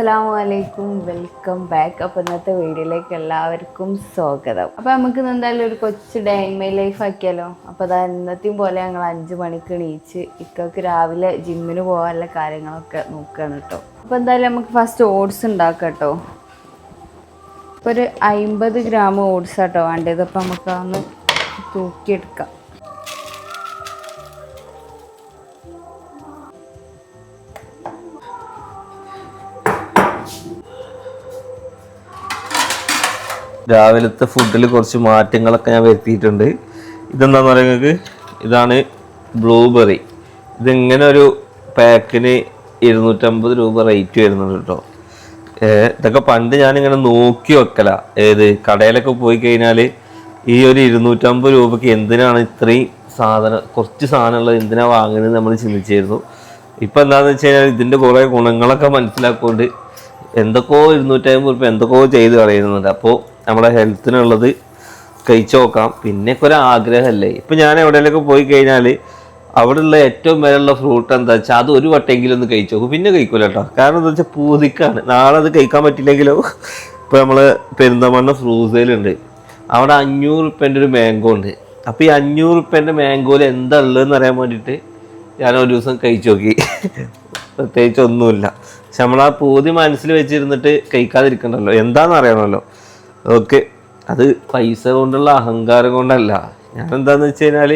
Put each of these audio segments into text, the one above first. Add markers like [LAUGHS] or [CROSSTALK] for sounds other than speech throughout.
അസ്സാം വലൈക്കും welcome back. അപ്പോൾ ഇന്നത്തെ വീഡിയോയിലേക്ക് എല്ലാവർക്കും സ്വാഗതം. അപ്പോൾ നമുക്ക് ഇന്ന് എന്തായാലും ഒരു കൊച്ചു ഡേ ഇൻ മൈ ലൈഫ് ആക്കിയാലോ? അപ്പോൾ അതാ ഇന്നത്തെയും പോലെ ഞങ്ങൾ അഞ്ച് മണിക്ക് എണീച്ച് ഇക്കൊക്കെ രാവിലെ ജിമ്മിന് പോകാനുള്ള കാര്യങ്ങളൊക്കെ നോക്കുകയാണ് കേട്ടോ അപ്പോൾ എന്തായാലും നമുക്ക് ഫസ്റ്റ് ഓട്സ് ഉണ്ടാക്കാം കേട്ടോ ഇപ്പോൾ ഒരു അമ്പത് ഗ്രാം ഓട്സ് കേട്ടോ വേണ്ടത്. അപ്പോൾ നമുക്കതൊന്ന് തൂക്കിയെടുക്കാം. രാവിലത്തെ ഫുഡിൽ കുറച്ച് മാറ്റങ്ങളൊക്കെ ഞാൻ വരുത്തിയിട്ടുണ്ട്. ഇതെന്താന്ന് പറയുന്നത് ഇതാണ് ബ്ലൂബെറി ഇതിങ്ങനെ ഒരു പാക്കിന് ഇരുന്നൂറ്റമ്പത് രൂപ റേറ്റ് വരുന്നുണ്ട് കേട്ടോ. ഇതൊക്കെ പണ്ട് ഞാനിങ്ങനെ നോക്കി വെക്കല. ഏത് കടയിലൊക്കെ പോയി കഴിഞ്ഞാൽ ഈ ഒരു ഇരുന്നൂറ്റമ്പത് രൂപയ്ക്ക് എന്തിനാണ് ഇത്രയും സാധനം കുറച്ച് സാധനമുള്ളത് എന്തിനാണ് വാങ്ങുന്നത് നമ്മൾ ചിന്തിച്ചിരുന്നു. ഇപ്പം എന്താണെന്ന് വെച്ച് കഴിഞ്ഞാൽ ഇതിന്റെ കുറേ ഗുണങ്ങളൊക്കെ മനസ്സിലാക്കൊണ്ട് എന്തൊക്കെയോ ഇരുന്നൂറ്റമ്പത് രൂപ എന്തൊക്കെയോ ചെയ്ത് കളയുന്നുണ്ട്. അപ്പോൾ നമ്മുടെ ഹെൽത്തിനുള്ളത് കഴിച്ചു നോക്കാം. പിന്നെയൊക്കെ ഒരു ആഗ്രഹമല്ലേ? ഇപ്പം ഞാൻ എവിടെയെങ്കിലൊക്കെ പോയി കഴിഞ്ഞാൽ ഉള്ള ഏറ്റവും വിലയുള്ള ഫ്രൂട്ട് എന്താ വെച്ചാൽ അത് ഒരു വട്ടെങ്കിലും ഒന്ന് കഴിച്ചു നോക്കും. പിന്നെ കഴിക്കൂല കേട്ടോ. കാരണം എന്താ വെച്ചാൽ പൂതിക്കാണ്. നാളെ അത് കഴിക്കാൻ പറ്റില്ലെങ്കിലോ? ഇപ്പോൾ നമ്മൾ പെരിന്തമണ്ണ ഫ്രൂസയിലുണ്ട് അവിടെ അഞ്ഞൂറ് റുപ്യന്റെ ഒരു മാംഗോ ഉണ്ട്. അപ്പോൾ ഈ അഞ്ഞൂറ് റുപ്യന്റെ മാംഗോയിൽ എന്താ ഉള്ളതെന്ന് അറിയാൻ വേണ്ടിയിട്ട് ഞാൻ ഒരു ദിവസം കഴിച്ചു നോക്കി. പ്രത്യേകിച്ച് ഒന്നുമില്ല. പക്ഷെ നമ്മൾ ആ പൂതി മനസ്സിൽ വെച്ചിരുന്നിട്ട് കഴിക്കാതിരിക്കണ്ടല്ലോ. എന്താണെന്ന് അറിയണമല്ലോ. ഓക്കെ. അത് പൈസ കൊണ്ടുള്ള അഹങ്കാരം കൊണ്ടല്ല. ഞാൻ എന്താന്ന് വെച്ച് കഴിഞ്ഞാൽ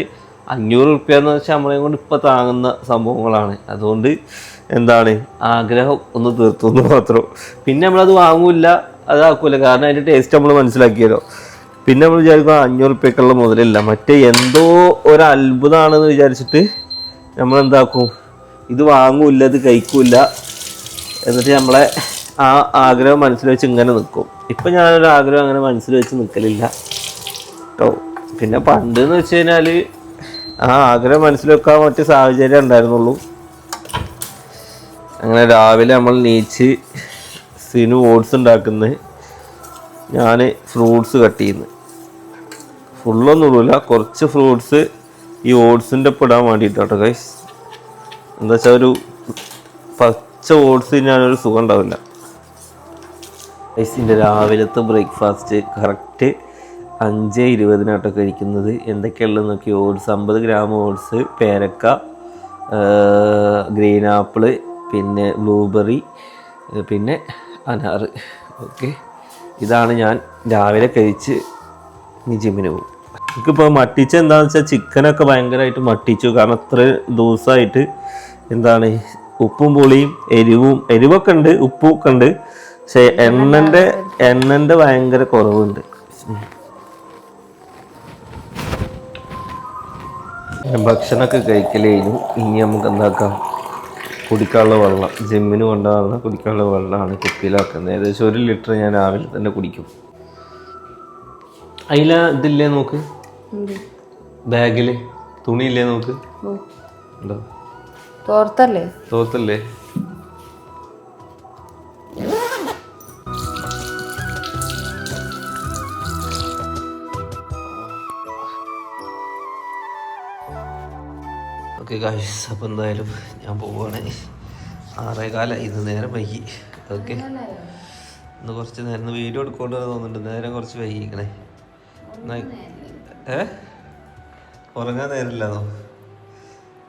അഞ്ഞൂറ് റുപ്യ എന്ന് വെച്ചാൽ നമ്മളെ കൊണ്ട് ഇപ്പം താങ്ങുന്ന സംഭവങ്ങളാണ്. അതുകൊണ്ട് എന്താണ് ആഗ്രഹം ഒന്ന് തീർത്തു എന്ന് മാത്രം. പിന്നെ നമ്മളത് വാങ്ങൂല അതാക്കൂല. കാരണം അതിന്റെ ടേസ്റ്റ് നമ്മൾ മനസ്സിലാക്കിയല്ലോ. പിന്നെ നമ്മൾ വിചാരിക്കും അഞ്ഞൂറ് റുപ്യക്കുള്ള മുതലില്ല. മറ്റേ എന്തോ ഒരു അത്ഭുതമാണെന്ന് വിചാരിച്ചിട്ട് നമ്മൾ എന്താക്കും ഇത് വാങ്ങൂല്ല ഇത് കഴിക്കൂല എന്നിട്ട് നമ്മളെ ആ ആഗ്രഹം മനസ്സിൽ വെച്ച് ഇങ്ങനെ നിൽക്കും ഇപ്പം ഞാനൊരു ആഗ്രഹം അങ്ങനെ മനസ്സിൽ വെച്ച് നിൽക്കലില്ല കേട്ടോ പിന്നെ പണ്ട് എന്ന് വെച്ച് കഴിഞ്ഞാൽ ആ ആഗ്രഹം മനസ്സിൽ വെക്കാൻ മറ്റു സാഹചര്യം ഉണ്ടായിരുന്നുള്ളൂ. അങ്ങനെ രാവിലെ നമ്മൾ നീച്ച് സിനു ഓട്സ് ഉണ്ടാക്കുന്നത് ഞാൻ ഫ്രൂട്ട്സ് കട്ട് ചെയ്യുന്നു. ഫുള്ളൊന്നും ഇടില്ല കുറച്ച് ഫ്രൂട്ട്സ് ഈ ഓട്സിന്റെ ഒപ്പം ഇടാൻ വേണ്ടിയിട്ടാട്ടോ ഗൈസ് എന്താ വെച്ചാൽ ഒരു പച്ച ഓട്സ് ഞാനൊരു സുഖം ഉണ്ടാവില്ല. ഗൈസിന്റെ രാവിലത്തെ ബ്രേക്ക്ഫാസ്റ്റ് കറക്റ്റ് അഞ്ച് ഇരുപതിനാട്ടോ കഴിക്കുന്നത്. എന്തൊക്കെയുള്ളത് നോക്കി ഓട്സ് അമ്പത് ഗ്രാം ഓട്സ് പേരക്ക ഗ്രീൻ ആപ്പിൾ പിന്നെ ബ്ലൂബെറി പിന്നെ അനാറ് ഓക്കെ. ഇതാണ് ഞാൻ രാവിലെ കഴിച്ച് ഇനി ജിമ്മിന് പോകും. എനിക്കിപ്പോൾ മട്ടിച്ച എന്താണെന്ന് വെച്ചാൽ ചിക്കനൊക്കെ ഭയങ്കരമായിട്ട് മട്ടിച്ചു. കാരണം അത്ര ദിവസമായിട്ട് എന്താണ് ഉപ്പും പുളിയും എരിവും എരിവൊക്കെ ഉണ്ട് ഉപ്പൊക്കെ ഉണ്ട്. പക്ഷെ എണ്ണന്റെ എണ്ണന്റെ ഭയങ്കര കുറവുണ്ട്. ഭക്ഷണമൊക്കെ കഴിക്കലേനും ഇനി. നമുക്ക് എന്താക്കാം? കുടിക്കാനുള്ള വെള്ളം. ജിമ്മിന് കൊണ്ടുപോകുന്ന കുടിക്കാനുള്ള വെള്ളമാണ് കുപ്പിയിലാക്കുന്നത്. ഏകദേശം ഒരു ലിറ്റർ ഞാൻ രാവിലെ തന്നെ കുടിക്കും. അതില ഇതില്ലേ നോക്ക് ബാഗിൽ. തുണിയില്ലേ നോക്ക് തോർത്തല്ലേ? തോർത്തല്ലേ? ഓക്കെ ഗായ്സ് അപ്പം എന്തായാലും ഞാൻ പോവുകയാണ് ആറേ കാലം ഇത് നേരം വൈകി. ഓക്കെ. ഇന്ന് കുറച്ച് നേരം ഇന്ന് വീഡിയോ എടുക്കൊണ്ട് തോന്നുന്നുണ്ട്. നേരം കുറച്ച് വൈകിക്കണേ. ഏ? ഉറങ്ങാൻ നേരമില്ലാന്നോ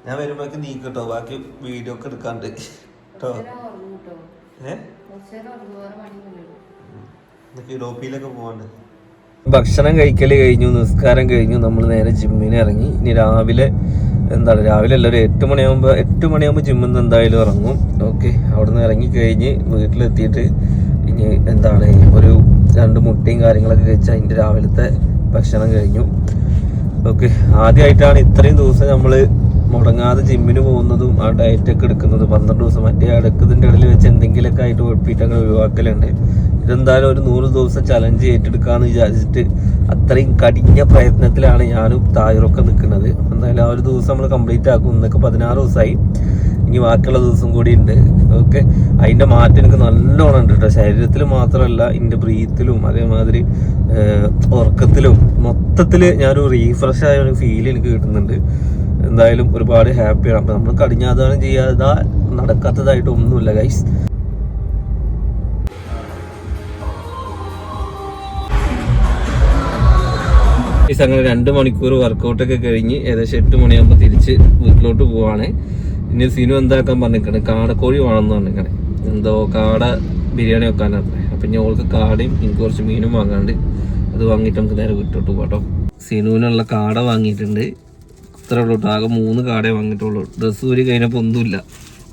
ഞാൻ വരുമ്പോഴേക്ക് നീക്കട്ടോ ബാക്കി വീഡിയോ ഒക്കെ എടുക്കാണ്ട്. കേട്ടോ ഏ? യൂറോപ്പിയിലൊക്കെ പോവാണ്ട്. ഭക്ഷണം കഴിക്കൽ കഴിഞ്ഞു നിസ്കാരം കഴിഞ്ഞു. നമ്മൾ നേരെ ജിമ്മിന് ഇറങ്ങി. ഇനി രാവിലെ എന്താണ് രാവിലെ എല്ലാവരും എട്ട് മണിയാകുമ്പോൾ എട്ട് മണിയാകുമ്പോൾ ജിമ്മിൽ നിന്ന് എന്തായാലും ഇറങ്ങും. ഓക്കെ അവിടെ നിന്ന് ഇറങ്ങി കഴിഞ്ഞ് വീട്ടിലെത്തിയിട്ട് ഇനി എന്താണ് ഒരു രണ്ട് മുട്ടയും കാര്യങ്ങളൊക്കെ കഴിച്ച് അതിന്റെ രാവിലത്തെ ഭക്ഷണം കഴിഞ്ഞു. ഓക്കെ ആദ്യമായിട്ടാണ് ഇത്രയും ദിവസം നമ്മൾ മുടങ്ങാതെ ജിമ്മിന് പോകുന്നതും ആ ഡയറ്റൊക്കെ എടുക്കുന്നതും. പന്ത്രണ്ട് ദിവസം മറ്റേ അടുക്കതിന്റെ ഇടയിൽ വെച്ച് എന്തെങ്കിലുമൊക്കെ ആയിട്ട് ഉഴപ്പിയിട്ടൊക്കെ ഒഴിവാക്കലുണ്ട്. ഇതെന്തായാലും ഒരു നൂറ് ദിവസം ചലഞ്ച് ഏറ്റെടുക്കാമെന്ന് വിചാരിച്ചിട്ട് അത്രയും കടിഞ്ഞ പ്രയത്നത്തിലാണ് ഞാനും തായറൊക്കെ നിൽക്കുന്നത്. എന്തായാലും ആ ഒരു ദിവസം നമ്മൾ കംപ്ലീറ്റ് ആക്കും. ഇന്നൊക്കെ പതിനാറ് ദിവസമായി ഇനി ബാക്കിയുള്ള ദിവസം കൂടി ഉണ്ട്. ഓക്കെ. അതിന്റെ മാറ്റം എനിക്ക് നല്ലോണം ഉണ്ട് കേട്ടോ ശരീരത്തിൽ മാത്രമല്ല എന്റെ ബ്രീത്തിലും അതേമാതിരി ഉറക്കത്തിലും മൊത്തത്തിൽ ഞാനൊരു റീഫ്രഷ് ആയ ഒരു ഫീൽ എനിക്ക് കിട്ടുന്നുണ്ട്. എന്തായാലും ഒരുപാട് ഹാപ്പിയാണ് അപ്പം നമ്മൾ കടിഞ്ഞാധാനം ചെയ്യാതെ നടക്കാത്തതായിട്ട് ഒന്നുമില്ല ഗൈസ് ഈ അങ്ങനെ രണ്ട് മണിക്കൂർ വർക്കൗട്ടൊക്കെ കഴിഞ്ഞ് ഏകദേശം എട്ട് മണിയാകുമ്പോൾ തിരിച്ച് വീട്ടിലോട്ട് പോവാണ്. ഇനി സിനു എന്താക്കാൻ പറഞ്ഞിരിക്കണേ? കാടക്കോഴി വേണമെന്ന് പറഞ്ഞിരിക്കണേ. എന്തോ കാട ബിരിയാണി വെക്കാനാണ് അപ്പം ഇനി ഓൾക്ക് കാടയും എനിക്ക് കുറച്ച് മീനും വാങ്ങാണ്ട് അത് വാങ്ങിയിട്ട് നമുക്ക് നേരെ വീട്ടിലോട്ട് പോകാം സിനുവിനുള്ള കാട വാങ്ങിയിട്ടുണ്ട്. ഇത്ര ഉള്ളൂ ആകെ മൂന്ന് കാടേ വാങ്ങിയിട്ടുള്ളൂ. ഡ്രസ്സ് ഊരി കഴിഞ്ഞപ്പോൾ ഒന്നുമില്ല.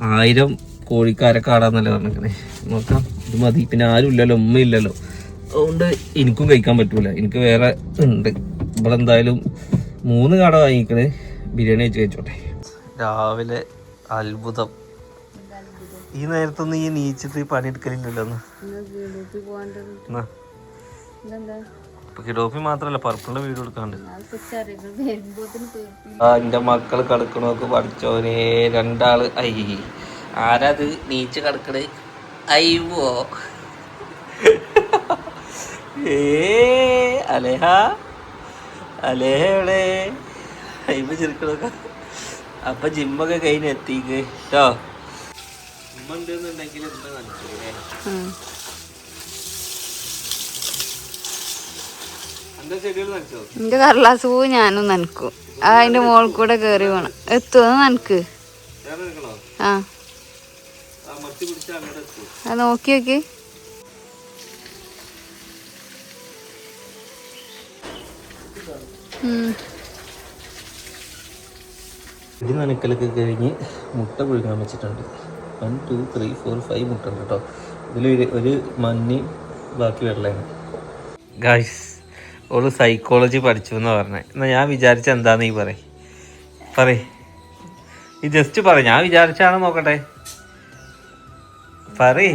ആയിരം കോഴിക്കാരെ കാടാന്നല്ലേ പറഞ്ഞിരിക്കണേ. നോക്കാം. ഇത് മതി. പിന്നെ ആരും ഇല്ലല്ലോ. ഉമ്മയില്ലല്ലോ അതുകൊണ്ട് എനിക്കും കഴിക്കാൻ പറ്റൂല. എനിക്ക് വേറെ ഉണ്ട്. ഇവിടെ എന്തായാലും മൂന്ന് കട വാങ്ങിക്കണേ. ബിരിയാണി വെച്ച് കഴിച്ചോട്ടെ. രാവിലെ അത്ഭുതം. ഈ നേരത്തൊന്നും ഈ നീച്ചിട്ട് പണിയെടുക്കലില്ലല്ലോ കിഡോപ്പി മാത്രല്ല പർപ്പിളിന്റെ വീട് കൊടുക്കാണ്ട്. ആ എന്റെ മക്കൾ കിടക്കണോക്ക് പഠിച്ചോനെ രണ്ടാൾ ഐ. ആരാത് നീച്ച് കിടക്കണേ? അയ്യോ ഏ അലേഹ. എവിടെ അയ്യപ്പ ചെറുക്കണൊക്കെ അപ്പൊ ജിമ്മൊക്കെ കഴിഞ്ഞ് എത്തിക്ക്. കേട്ടോ ഉമ്മ ഉണ്ടെന്നുണ്ടെങ്കിൽ എന്റെ കടലാസ് പൂ ഞാനും നനക്കും. ആ അതിന്റെ മോൾ കൂടെ കേറി വേണം എത്തുമോ നനക്ക്. ആ. നോക്കി നോക്കി. ഇത് നനക്കലൊക്കെ കഴിഞ്ഞ് മുട്ട പുഴുങ്ങാൻ വെച്ചിട്ടുണ്ട്. One two three four five മുട്ട ഉണ്ട് കേട്ടോ. ഇതിൽ ഒരു മഞ്ഞ് ബാക്കി വെള്ളമാണ് ഗായ്സ് ഓൾ സൈക്കോളജി പഠിച്ചു എന്ന് പറഞ്ഞത് എന്നാ ഞാൻ വിചാരിച്ച എന്താന്ന് ഈ പറ പറയ്. ഈ ജസ്റ്റ് പറ ഞാൻ വിചാരിച്ചാണ് നോക്കട്ടെ? പറയ്.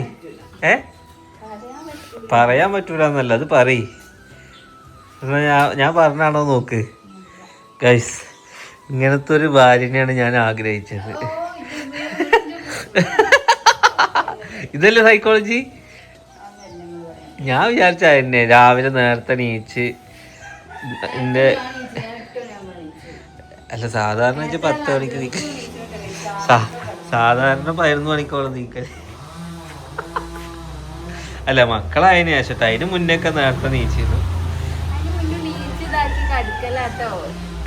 ഏ? പറയാൻ പറ്റൂലെന്നല്ല അത് പറയ്. ഞാൻ ഞാൻ പറഞ്ഞാണോ നോക്ക്. ഗൈസ് ഇങ്ങനത്തെ ഒരു ഭാര്യനെയാണ് ഞാൻ ആഗ്രഹിച്ചത്. ഇതല്ലേ സൈക്കോളജി ഞാൻ വിചാരിച്ച എന്നെ രാവിലെ നേരത്തെ നീച്ച് എന്റെ അല്ല സാധാരണ വെച്ചാൽ പത്ത് മണിക്ക് നീക്ക സാധാരണ പതിനൊന്ന് മണിക്കോളം നീക്കൽ. അല്ല മക്കളായതിനു ശേഷം അതിന് മുന്നേക്കെ നേരത്തെ നീച്ചിരുന്നു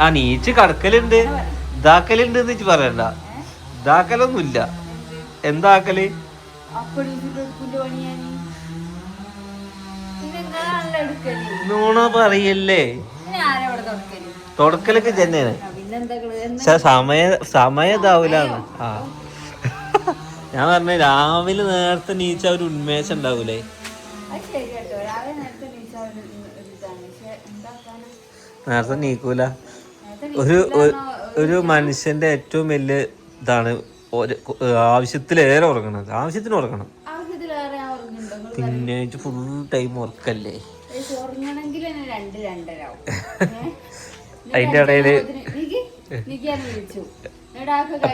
ആ നീച്ച് കടക്കലുണ്ട്. ഇതാക്കലുണ്ട് എന്ന് വെച്ച് പറയണ്ട. ഇതാക്കലൊന്നുമില്ല. എന്താക്കൽ? നോണ പറയല്ലേ? തുടക്കലൊക്കെ തന്നെയാണ്. പക്ഷെ സമയ സമയം ഇതാവൂല ആ. ഞാൻ പറഞ്ഞ രാവിലെ നേരത്തെ നീച്ച ഒരു ഉന്മേഷം ഉണ്ടാവൂലേ? നേരത്തെ നീക്കൂല. ഒരു ഒരു- മനുഷ്യന്റെ ഏറ്റവും വലിയ ഇതാണ് ആവശ്യത്തിലേറെ ഉറങ്ങണത് ആവശ്യത്തിന് ഉറങ്ങണം. [LAUGHS] പിന്നെ ഫുൾ ടൈം ഉറക്കല്ലേ? അതിന്റെ ഇടയിൽ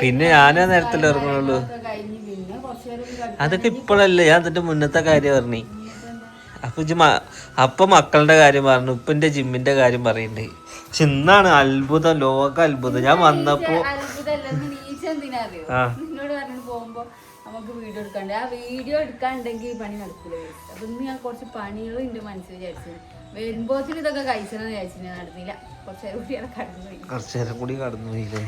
പിന്നെ ഞാനാ നേരത്തല്ലേ ഉറങ്ങുള്ളൂ ഒക്കെ കഴിഞ്ഞ് പിന്നെ കുറച്ചു നേരം ഒന്ന് അതൊക്കെ ഇപ്പോഴല്ലേ? ഞാൻ അതിന്റെ മുന്നത്തെ കാര്യം പറഞ്ഞു. അപ്പൊ ഇജ്ജ് അപ്പൊ മക്കളുടെ കാര്യം പറഞ്ഞു ഉപ്പന്റെ ജിമ്മിന്റെ കാര്യം പറയുന്നുണ്ട് പക്ഷെ ഇന്നാണ് അത്ഭുതം ലോക അത്ഭുതം. ഞാൻ വന്നപ്പോ ആ. നമുക്ക് വീഡിയോ എടുക്കാണ്ട്. ആ വീഡിയോ എടുക്കാണ്ടെങ്കിൽ പണി നടക്കില്ല അപ്പൊ ഇന്ന് ഞാൻ കുറച്ച് പണികളും എന്റെ മനസ്സിൽ വിചാരിച്ചു. വരുമ്പോത്തിന് ഇതൊക്കെ കഴിച്ചെന്ന് വിചാരിച്ചു ഞാൻ നടന്നില്ല. കുറച്ചേരം കൂടി കടന്നു പോയി കൂടി കടന്നു പോയില്ലേ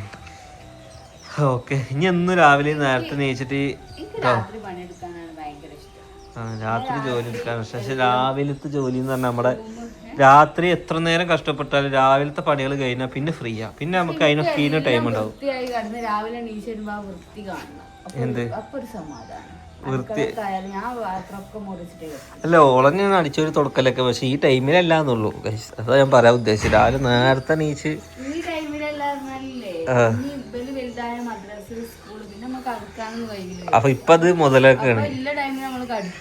ഓക്കെ. ഇനി എന്നും രാവിലെ നേരത്തെ നീച്ചിട്ട് രാത്രി പണിയെടുക്കാനാണ് രാത്രി ജോലി എടുക്കാൻ. പക്ഷെ രാവിലത്തെ ജോലി എന്ന് പറഞ്ഞാൽ നമ്മുടെ രാത്രി എത്ര നേരം കഷ്ടപ്പെട്ടാലും രാവിലത്തെ പണികൾ കഴിഞ്ഞാൽ പിന്നെ ഫ്രീയാ. പിന്നെ നമുക്ക് അതിനൊക്കെ ഇതിന് ടൈം ഉണ്ടാവും എന്ത് രാവിലെ വരുമ്പോ വൃത്തി. അല്ല ഓളഞ്ഞ അടിച്ചൊരു തുടക്കലൊക്കെ. പക്ഷെ ഈ ടൈമിലല്ല എന്നുള്ളൂ. അതാ ഞാൻ പറയാൻ ഉദ്ദേശിച്ചത്. രാവിലെ നേരത്തെ നീച്ച് ഈ ടൈമിലല്ല അപ്പൊ ഇപ്പൊ അത് മുതലാക്കാണ്.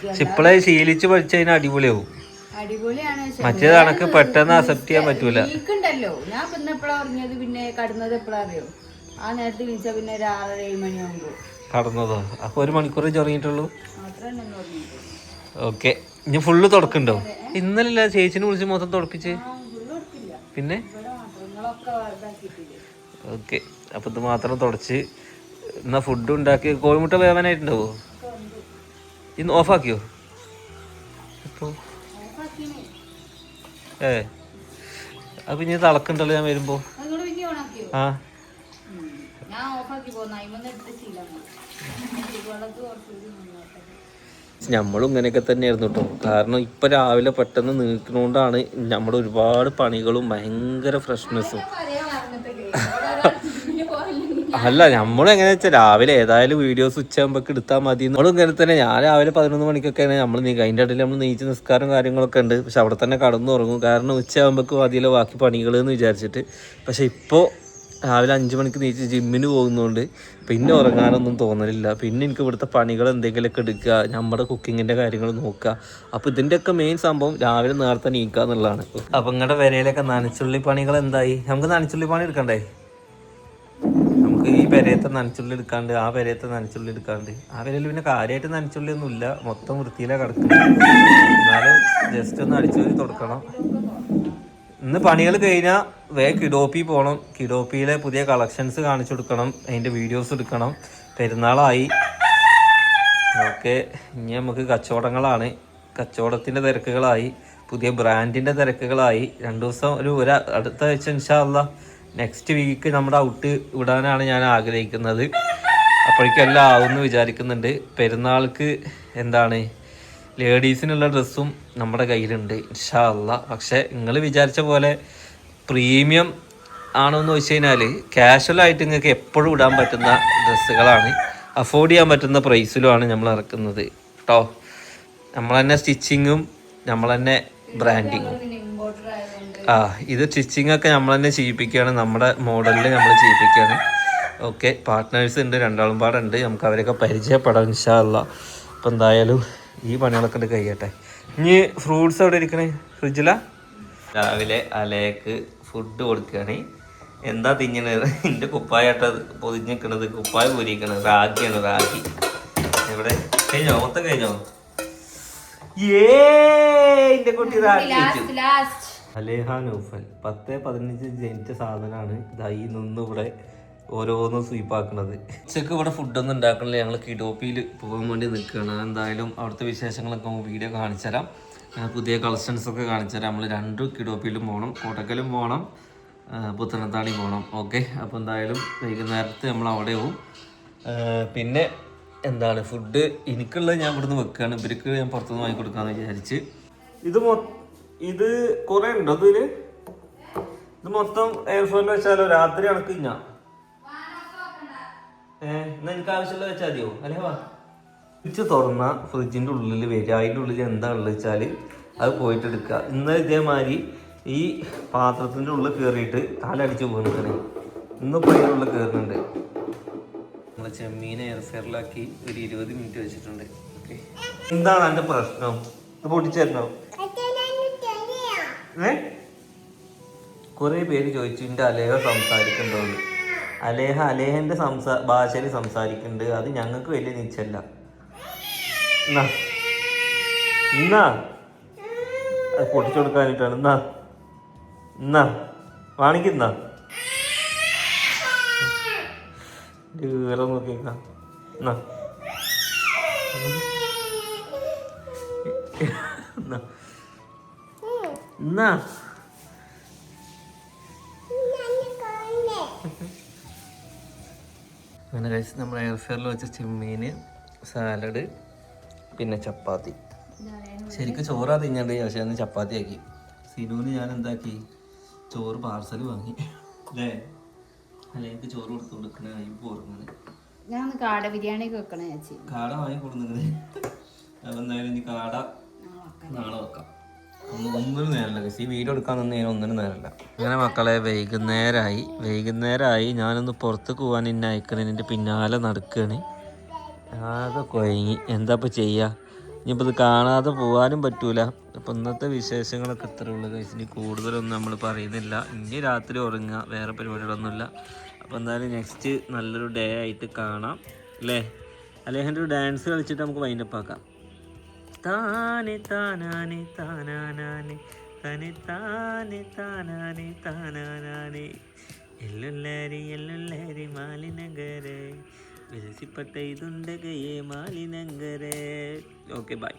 പക്ഷെ ഇപ്പോഴേ ശീലിച്ച് പഠിച്ചു കഴിഞ്ഞാൽ അടിപൊളിയാവും. മറ്റേത് കണക്ക് പെട്ടെന്ന് അക്സെപ്റ്റ് ചെയ്യാൻ പറ്റൂല. ഉണ്ടല്ലോ. ഞാൻ പിന്നെ എപ്പോഴാ ഉറങ്ങിയത്? പിന്നെ കടന്നത് എപ്പോഴാ അറിയോ? ആ നേരത്തെ വിളിച്ചാ പിന്നെ ഒരു ആറര ഏഴ് മണിയാകുമ്പോ കടന്നതോ? അപ്പൊ ഒരു മണിക്കൂർ ചൊറങ്ങിയിട്ടുള്ളൂ ഓക്കെ. ഇനി ഫുള്ള് തുടക്കുണ്ടോ? ഇന്നലല്ല ചേച്ചിനെ വിളിച്ച് മൊത്തം തുടപ്പിച്ച്? പിന്നെ? ഓക്കെ. അപ്പൊ ഇത് മാത്രം തുടച്ച് എന്നാ ഫുഡ് ഉണ്ടാക്കി കോഴിമുട്ട വേവാനായിട്ടുണ്ടാവോ? ഇന്ന് ഓഫാക്കിയോ ഇപ്പോ? ഓഫാക്കിയേ ഏ. അപ്പൊ ഇനി തിളക്കുണ്ടല്ലോ ഞാൻ വരുമ്പോ? ആ. നമ്മളും ഇങ്ങനെയൊക്കെ തന്നെയായിരുന്നു കേട്ടോ കാരണം ഇപ്പൊ രാവിലെ പെട്ടെന്ന് നീക്കണോണ്ടാണ് നമ്മുടെ ഒരുപാട് പണികളും ഭയങ്കര ഫ്രഷ്നെസ്സും അല്ല നമ്മൾ എങ്ങനെ വെച്ചാൽ രാവിലെ ഏതായാലും വീഡിയോസ് ഉച്ചയാകുമ്പോൾ എടുത്താൽ മതി. നമ്മളും ഇങ്ങനെ തന്നെ ഞാൻ രാവിലെ പതിനൊന്ന് മണിക്കൊക്കെയാണ് നമ്മൾ അതിന്റെ ഇടയിൽ നമ്മൾ നീച്ച് നിസ്കാരം കാര്യങ്ങളൊക്കെ ഉണ്ട്. പക്ഷെ അവിടെ തന്നെ കടന്നു ഉറങ്ങും. കാരണം ഉച്ചയാകുമ്പോൾ അതിലെ ബാക്കി പണികൾ എന്ന് വിചാരിച്ചിട്ട്. പക്ഷെ ഇപ്പോൾ രാവിലെ അഞ്ച് മണിക്ക് നീച്ച് ജിമ്മിന് പോകുന്നതുകൊണ്ട് പിന്നെ ഉറങ്ങാനൊന്നും തോന്നലില്ല. പിന്നെ എനിക്ക് ഇവിടുത്തെ പണികൾ എന്തെങ്കിലുമൊക്കെ എടുക്കുക നമ്മുടെ കുക്കിങ്ങിന്റെ കാര്യങ്ങൾ നോക്കുക. അപ്പോൾ ഇതിന്റെയൊക്കെ മെയിൻ സംഭവം രാവിലെ നേരത്തെ നീക്കുക എന്നുള്ളതാണ് അപ്പം നിങ്ങളുടെ വരയിലൊക്കെ നനച്ചുള്ളി പണികൾ എന്തായി നമുക്ക് നനച്ചുള്ളി പണി എടുക്കണ്ടേ? ഈ പെരയത്തെ നനച്ചുള്ളി എടുക്കാണ്ട് ആ പെരയത്തെ നനച്ചുള്ളി എടുക്കാണ്ട്. ആ പെരയിൽ പിന്നെ കാര്യമായിട്ട് നനച്ചുള്ളി ഒന്നും ഇല്ല മൊത്തം വൃത്തിയിലാണ് കിടക്കുന്നത് എന്നാലും ജസ്റ്റ് ഒന്ന് അടിച്ചു വരി തുടക്കണം. ഇന്ന് പണികൾ കഴിഞ്ഞാൽ വേ കിഡോപ്പി പോകണം കിഡോപ്പിയിലെ പുതിയ കളക്ഷൻസ് കാണിച്ചു കൊടുക്കണം. അതിന്റെ വീഡിയോസ് എടുക്കണം. പെരുന്നാളായി. ഓക്കെ. ഇനി നമുക്ക് കച്ചവടങ്ങളാണ്. കച്ചവടത്തിന്റെ തിരക്കുകളായി. പുതിയ ബ്രാൻഡിന്റെ തിരക്കുകളായി. രണ്ട് ദിവസം ഒരു ഒരു അടുത്ത ആഴ്ച ഇൻഷാല്ല നെക്സ്റ്റ് വീക്ക് നമ്മുടെ ഔട്ട് വിടാനാണ് ഞാൻ ആഗ്രഹിക്കുന്നത്. അപ്പോഴേക്കും എല്ലാം ആവുമെന്ന് വിചാരിക്കുന്നുണ്ട്. പെരുന്നാൾക്ക് എന്താണ്? ലേഡീസിനുള്ള ഡ്രസ്സും നമ്മുടെ കയ്യിലുണ്ട് ഇൻഷാ അല്ല പക്ഷെ നിങ്ങൾ വിചാരിച്ച പോലെ പ്രീമിയം ആണോ എന്ന് വെച്ച് കഴിഞ്ഞാൽ ക്യാഷ്വലായിട്ട് നിങ്ങൾക്ക് എപ്പോഴും ഇടാൻ പറ്റുന്ന ഡ്രസ്സുകളാണ്. അഫോർഡ് ചെയ്യാൻ പറ്റുന്ന പ്രൈസിലുമാണ് നമ്മൾ ഇറക്കുന്നത്. കേട്ടോ നമ്മൾ തന്നെ സ്റ്റിച്ചിങ്ങും നമ്മൾ തന്നെ ബ്രാൻഡിങ്ങും ആ ഇത് സ്റ്റിച്ചിങ് ഒക്കെ നമ്മൾ തന്നെ ചെയ്യിപ്പിക്കുകയാണ്. നമ്മുടെ മോഡലിൽ നമ്മൾ ചെയ്യിപ്പിക്കുകയാണ്. ഓക്കെ പാർട്ട്നേഴ്സ് ഉണ്ട് രണ്ടാളും പാടുണ്ട്. നമുക്ക് അവരൊക്കെ പരിചയപ്പെടാം ഇൻഷാല്ല അപ്പം എന്തായാലും ഈ പണികളൊക്കെ ഉണ്ട് കഴിയട്ടെ. ഇനി ഫ്രൂട്ട്സ് എവിടെ ഇരിക്കണേ? ഫ്രിഡ്ജില രാവിലെ അലയക്ക് ഫുഡ് കൊടുക്കുകയാണ്. എന്താ തിന്നണത് എന്റെ കുപ്പായായിട്ട് പൊതിഞ്ഞ് നിൽക്കണത് കുപ്പായ പൊരിക്കണത് റാഗിയാണ് റാഗി. എവിടെ? കഴിഞ്ഞോ? മൊത്തം കഴിഞ്ഞോ? ഏ എന്റെ കുട്ടി റാഗി കഴിച്ചു. Last last Aleha Naufal. പത്ത് പതിനഞ്ച് ജനിച്ച സാധനമാണ് ഇതായി നിന്ന് ഇവിടെ ഓരോന്നും സ്വീപ്പാക്കണത് ഉച്ചയ്ക്ക് ഇവിടെ ഫുഡൊന്നും ഉണ്ടാക്കണില്ല. ഞങ്ങൾ കിഡോപ്പിയിൽ പോകാൻ വേണ്ടി നിൽക്കുകയാണ് എന്തായാലും അവിടുത്തെ വിശേഷങ്ങളൊക്കെ വീഡിയോ കാണിച്ചു തരാം. പുതിയ കളക്ഷൻസ് ഒക്കെ തരാം. നമ്മൾ രണ്ട് കിഡോപ്പിയിലും പോകണം കോട്ടക്കലും പോകണം പുത്തനത്താണി പോകണം ഓക്കെ അപ്പോൾ എന്തായാലും വൈകുന്നേരത്ത് നമ്മൾ അവിടെ പോവും പിന്നെ എന്താണ്? ഫുഡ് എനിക്കുള്ളത് ഞാൻ ഇവിടുന്ന് വെക്കുകയാണ് ഇവർക്ക് ഞാൻ പുറത്തുനിന്ന് വാങ്ങി കൊടുക്കാമെന്ന് വിചാരിച്ച്. ഇത് മൊ ഇത് കുറെ ഉണ്ടോ ഇതിൽ? ഇത് മൊത്തം എയർഫോണിൽ വെച്ചാലോ? രാത്രി അണക്ക് ഞാൻ ഏഹ് എനിക്ക് ആവശ്യമുള്ള വെച്ചാൽ മതിയോ? അല്ലേ വാ. ഫ്രിഡ്ജ് തുറന്ന ഫ്രിഡ്ജിന്റെ ഉള്ളിൽ വരിക. അതിന്റെ ഉള്ളിൽ എന്താ ഉള്ളത് അത് പോയിട്ട് എടുക്കുക ഇന്ന് ഇതേമാതിരി ഈ പാത്രത്തിന്റെ ഉള്ളിൽ കയറിയിട്ട് കാലടിച്ച് പോകുന്നതാണ് ഇന്നിപ്പോൾ അതിന്റെ ഉള്ളിൽ കയറുന്നുണ്ട് നമ്മളെ ചെമ്മീനെ എയർഫെയറിലാക്കി ഒരു ഇരുപത് മിനിറ്റ് വെച്ചിട്ടുണ്ട്. ഓക്കെ എന്താണ് അതിന്റെ പ്രശ്നം? ഇത് പൊട്ടിച്ചേരണോ? ഏ? കുറേ പേര് ചോദിച്ചു എന്റെ അലേഹ സംസാരിക്കുന്നുണ്ടോന്ന്? അലേഹ അലേഹന്റെ സംസാ ഭാഷയിൽ സംസാരിക്കുന്നുണ്ട്. അത് ഞങ്ങൾക്ക് വലിയ നിച്ചല്ല. എന്നാ പൊട്ടിച്ചു കൊടുക്കാനായിട്ടാണ്. എന്നാ എന്നാ? വാണിക്കുന്നാ വേറെ നോക്കിയേക്കാം. എന്നാ? എന്നാ? എന്നാ അങ്ങനെ കഴിച്ച് നമ്മൾ എയർ ഫെയറിൽ വെച്ച ചിമ്മീൻ സാലഡ് പിന്നെ ചപ്പാത്തി. ശരിക്കും ചോറാ തിന്നണ്ട് പക്ഷേ അന്ന് ചപ്പാത്തി ആക്കി. സിനുവിന് ഞാൻ എന്താക്കി? ചോറ് പാർസൽ വാങ്ങി. അല്ലേ അല്ലെ എനിക്ക് ചോറ് കൊടുത്തു കൊടുക്കണേ അയ്യോ ഓർമ്മ ഞാൻ കാട ബിരിയാണി ഒക്കെ വെക്കണേ ചേച്ചി. കാട വാങ്ങി കൊടുക്കുന്നത് അപ്പം എന്തായാലും ഇനി കാട നാളെ വെക്കാം. ഒന്നിനും നേരല്ല. ഈ വീഡിയോ എടുക്കാൻ നിന്ന് ഞാൻ ഒന്നിനും നേരമില്ല അങ്ങനെ മക്കളെ വൈകുന്നേരമായി വൈകുന്നേരമായി ഞാനൊന്ന് പുറത്തേക്ക് പോകാൻ എന്നെ അയക്കണതിന്റെ പിന്നാലെ നടക്കുകയാണ് ആകെ കുഴങ്ങി എന്താ ഇപ്പം ചെയ്യുക ഇനിയിപ്പോൾ ഇത് കാണാതെ പോകാനും പറ്റൂല. അപ്പം ഇന്നത്തെ വിശേഷങ്ങളൊക്കെ ഇത്രേ ഉള്ളൂ. ഇനി കൂടുതലൊന്നും നമ്മൾ പറയുന്നില്ല. ഇനി രാത്രി ഉറങ്ങുക വേറെ പരിപാടികളൊന്നുമില്ല. അപ്പോൾ എന്തായാലും നെക്സ്റ്റ് നല്ലൊരു ഡേ ആയിട്ട് കാണാം. അല്ലേ? അലേഹന്റെ ഒരു ഡാൻസ് കളിച്ചിട്ട് നമുക്ക് വൈൻഡപ്പ് ആക്കാം. താനെ താനാനെ താനാനാനെ തനെ താനെ താനാനെ താനാനാനെ. എല്ലുല്ലാരി എല്ലുല്ലാരി മാലിനഗരെ വിൽസിപ്പട്ട ഇതുണ്ടകയെ മാലിനഗരെ ഓക്കെ ബൈ.